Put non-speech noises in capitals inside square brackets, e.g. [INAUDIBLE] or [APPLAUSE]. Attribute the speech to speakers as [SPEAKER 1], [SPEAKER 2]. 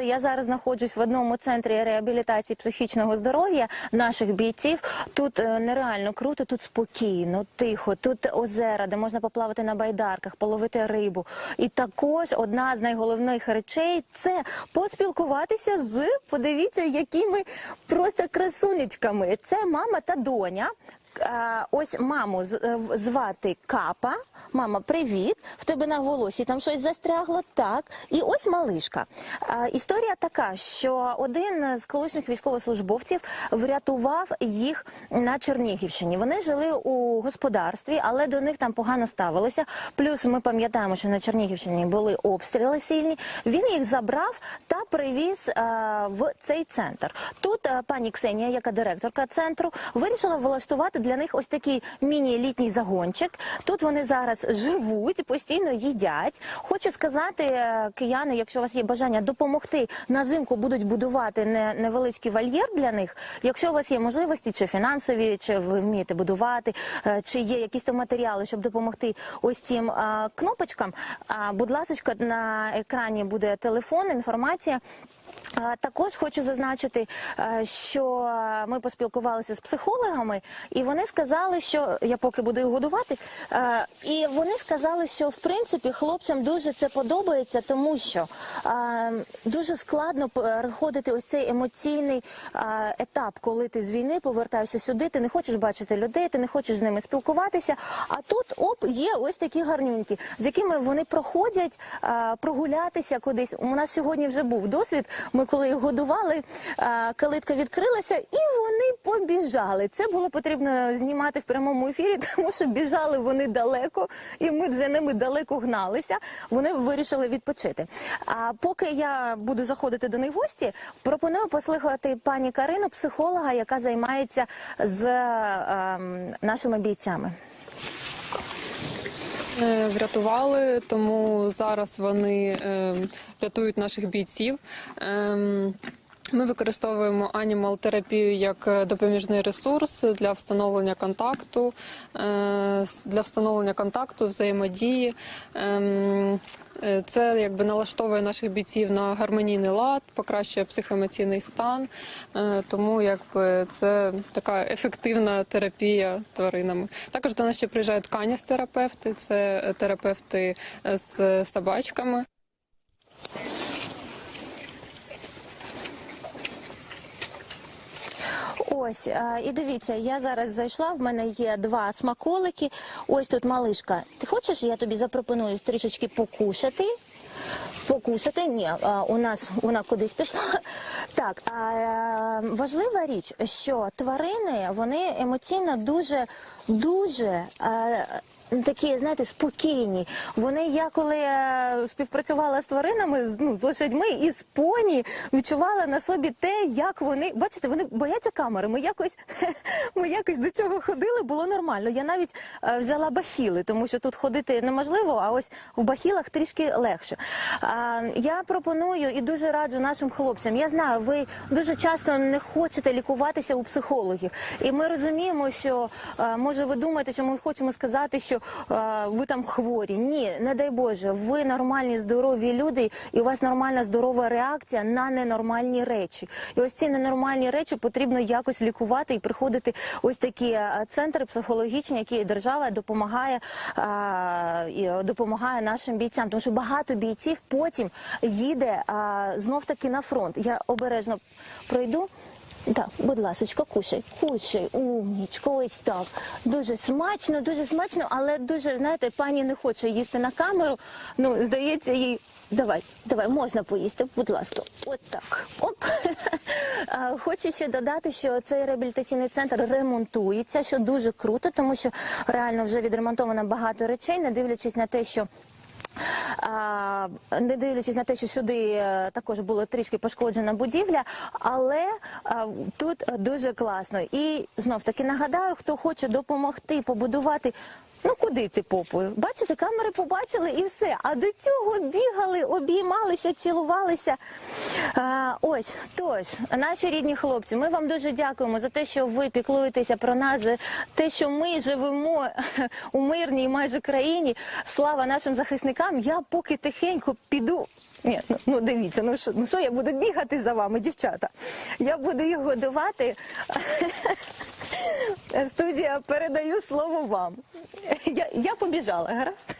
[SPEAKER 1] Я зараз знаходжусь в одному центрі реабілітації психічного здоров'я наших бійців. Тут е, нереально круто, тут спокійно, тихо, тут озера, де можна поплавати на байдарках, половити рибу. І також одна з найголовніших речей це поспілкуватися з подивіться, якими просто красунечками. Це мама та доня. Ось маму е, звати Капа. Мама, привіт. В тебе на волосі там щось застрягло. Так. І ось малишка. Історія така, що один з колишніх військовослужбовців врятував їх на Чернігівщині. Вони жили у господарстві, але до них там погано ставилося. Плюс ми пам'ятаємо, що на Чернігівщині були обстріли сильні. Він їх забрав та привіз в цей центр. Тут е, пані Ксенія, яка директорка центру, вирішила влаштувати для них ось такий міні-літній загончик. Тут вони зараз живуть, постійно їдять. Хочу сказати, е, кияни, якщо у вас є бажання допомогти на зимку, будуть будувати невеличкий вольєр для них. Якщо у вас є можливості, чи фінансові, чи ви вмієте будувати, е, чи є якісь там матеріали, щоб допомогти ось цим е, кнопочкам. Будь ласка, на екрані буде телефон, інформація. Також хочу зазначити, е, що ми поспілкувалися з психологами, і вони сказали, що я поки буду їх годувати. е, І вони сказали, що в принципі хлопцям дуже це подобається, тому що е, дуже складно переходити ось цей емоційний етап, коли ти з війни повертаєшся сюди. Ти не хочеш бачити людей, ти не хочеш з ними спілкуватися. А тут оп, є ось такі гарнюнькі, з якими вони проходять прогулятися кудись. У нас сьогодні вже був досвід. Ми коли їх годували, калитка відкрилася, і вони побіжали. Це було потрібно знімати в прямому ефірі, [LAUGHS] тому що біжали вони далеко, і ми за ними далеко гналися. Вони вирішили відпочити. А поки я буду заходити до них в гості, пропоную послухати пані Карину, психолога, яка займається з ем, нашими бійцями.
[SPEAKER 2] Е, Врятували, тому зараз вони е, рятують наших бійців. Ми використовуємо анімал-терапію як е, допоміжний ресурс для встановлення контакту, е, для встановлення контакту, взаємодії. Ем, е, Це якби налаштовує наших бійців на гармонійний лад, покращує психоемоційний стан. Тому якби це така ефективна терапія тваринами. Також до нас ще приїжджають каніс-терапевти, це терапевти з собачками.
[SPEAKER 1] Ось, е, і дивіться, я зараз зайшла, в мене є два смаколики. Ось тут малишка. Ти хочеш, я тобі запропоную трішечки покушати? Покушати? Ні, а, у нас вона кудись пішла. [LAUGHS] Так, а е, важлива річ, що тварини вони емоційно дуже, дуже. Такі, знаєте, спокійні. Вони, я коли е, співпрацювала з тваринами, з- ну, з лошадьми і з поні, відчувала на собі те, як вони, бачите, вони бояться камери. Ми якось, [LAUGHS] ми якось до цього ходили, було нормально. Я навіть е, взяла бахіли, тому що тут ходити неможливо, а ось в бахілах трішки легше. А, я пропоную і дуже раджу нашим хлопцям. Я знаю, ви дуже часто не хочете лікуватися у психологів, і ми розуміємо, що е, може ви думаєте, що ми хочемо сказати, що ви там хворі. Ні, не дай Боже, ви нормальні здорові люди, і у вас нормальна здорова реакція на ненормальні речі. І ось ці ненормальні речі потрібно якось лікувати і приходити ось такі е, центри психологічні, які держава допомагає е, допомагає нашим бійцям. Тому що багато бійців потім їде знов таки на фронт. Я обережно пройду. Так, будь ласочка, кушай, кушай, умнічко, ось так. Дуже смачно, дуже смачно, але дуже, знаєте, пані не хоче їсти на камеру. Ну, здається, їй. Давай, давай, можна поїсти, будь ласка. От так. Оп. [LAUGHS] Хочу ще додати, що цей реабілітаційний центр ремонтується, що дуже круто, тому що реально вже відремонтовано багато речей, не дивлячись на те, що не дивлячись на те, що сюди е, також була трішки пошкоджена будівля, але тут дуже класно. І знов таки нагадаю, хто хоче допомогти побудувати. Ну куди ти попою? Бачите, камери побачили і все. А до цього бігали, обіймалися, цілувалися. А, ось тож, наші рідні хлопці, ми вам дуже дякуємо за те, що ви піклуєтеся про нас, за те, що ми живемо [LAUGHS] у мирній майже країні. Слава нашим захисникам. Я поки тихенько піду Ні, ну, ну дивіться, ну що, ну що я буду бігати за вами, дівчата? Я буду їх годувати. [LAUGHS] Студія передаю слово вам. Я, я побіжала, гаразд?